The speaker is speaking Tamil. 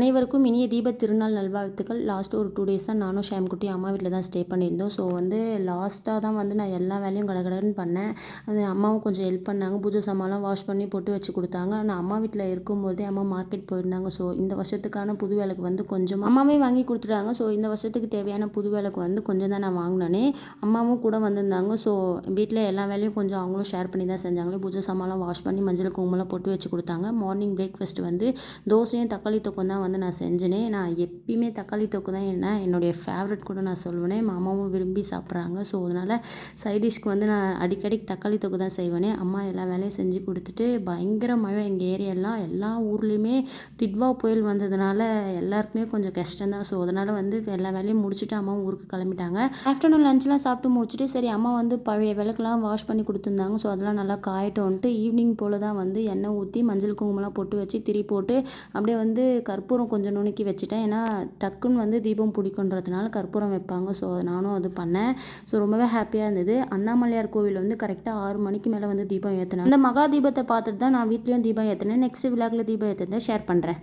அனைவருக்கும் இனிய தீப திருநாள் நல்வாழ்த்துக்கள். லாஸ்ட் ஒரு டூ டேஸ் தான் நானும் ஷாம்குட்டி அம்மா வீட்டில் தான் ஸ்டே பண்ணியிருந்தோம். ஸோ வந்து லாஸ்ட்டாக தான் வந்து நான் எல்லா வேலையும் கடகடன்னு பண்ணேன். அது அம்மாவும் கொஞ்சம் ஹெல்ப் பண்ணாங்க. பூஜை சாமான்லாம் வாஷ் பண்ணி போட்டு வச்சு கொடுத்தாங்க. நான் அம்மா வீட்டில் இருக்கும்போதே அம்மா மார்க்கெட் போயிருந்தாங்க. ஸோ இந்த வருஷத்துக்கான புது வேலைக்கு வந்து கொஞ்சம் அம்மாவே வாங்கி கொடுத்துட்டாங்க. ஸோ இந்த வருஷத்துக்கு தேவையான புது வேலைக்கு வந்து கொஞ்சம் தான் நான் வாங்கினேனே. அம்மாவும் கூட வந்திருந்தாங்க. ஸோ வீட்டில் எல்லா வேலையும் கொஞ்சம் அவங்களும் ஷேர் பண்ணி தான் செஞ்சாங்களே. பூஜை சாமான்லாம் வாஷ் பண்ணி மஞ்சள் குங்குமம்லாம் போட்டு வச்சு கொடுத்தாங்க. மார்னிங் பிரேக்ஃபாஸ்ட் வந்து தோசையும் தக்காளி தொக்கம் தான் வந்து வந்து நான் செஞ்சேனே நான் எப்பயுமே தக்காளி தொக்கு தான் என்ன என்னுடைய ஃபேவரட் கூட நான் சொல்லுவேனே மாமாவும் விரும்பி சாப்பிட்றாங்க. ஸோ அதனால் சைடிஷ்க்கு வந்து நான் அடிக்கடி தக்காளி தொக்கு தான் செய்வேனே. அம்மா எல்லா வேலையும் செஞ்சு கொடுத்துட்டு பயங்கர மழை எங்கள் ஏரியாலாம் எல்லா ஊர்லேயுமே டிட்வா புயல் வந்ததுனால எல்லாருக்குமே கொஞ்சம் கஷ்டம் தான். ஸோ அதனால் வந்து எல்லா வேலையும் முடிச்சுட்டு அம்மாவும் ஊருக்கு கிளம்பிட்டாங்க. ஆஃப்டர்நூன் லஞ்செலாம் சாப்பிட்டு முடிச்சுட்டு சரி அம்மா வந்து பழைய விளக்கெலாம் வாஷ் பண்ணி கொடுத்துருந்தாங்க. ஸோ அதெல்லாம் நல்லா காயட்டோன்ட்டு ஈவினிங் போல் தான் வந்து எண்ணெய் ஊற்றி மஞ்சள் குங்குமம்லாம் போட்டு வச்சு திரி போட்டு அப்படியே வந்து கற்பூரம் கொஞ்சம் நுணுக்கி வச்சுட்டேன். ஏன்னா டக்குன்னு வந்து தீபம் பிடிக்குன்றதுனால கற்பூரம் வைப்பாங்க. ஸோ நானும் அது பண்ணேன். ஸோ ரொம்பவே ஹாப்பியாக இருந்தது. அண்ணாமலையார் கோவில் வந்து கரெக்டாக ஆறு மணிக்கு மேலே வந்து தீபம் ஏற்றினேன் அந்த மகா தீபத்தை பார்த்துட்டு தான் நான் வீட்லேயும் தீபம் ஏற்றினேன் நெக்ஸ்ட் விழாக்கில் தீபம் ஏற்றுறதை ஷேர் பண்ணுறேன்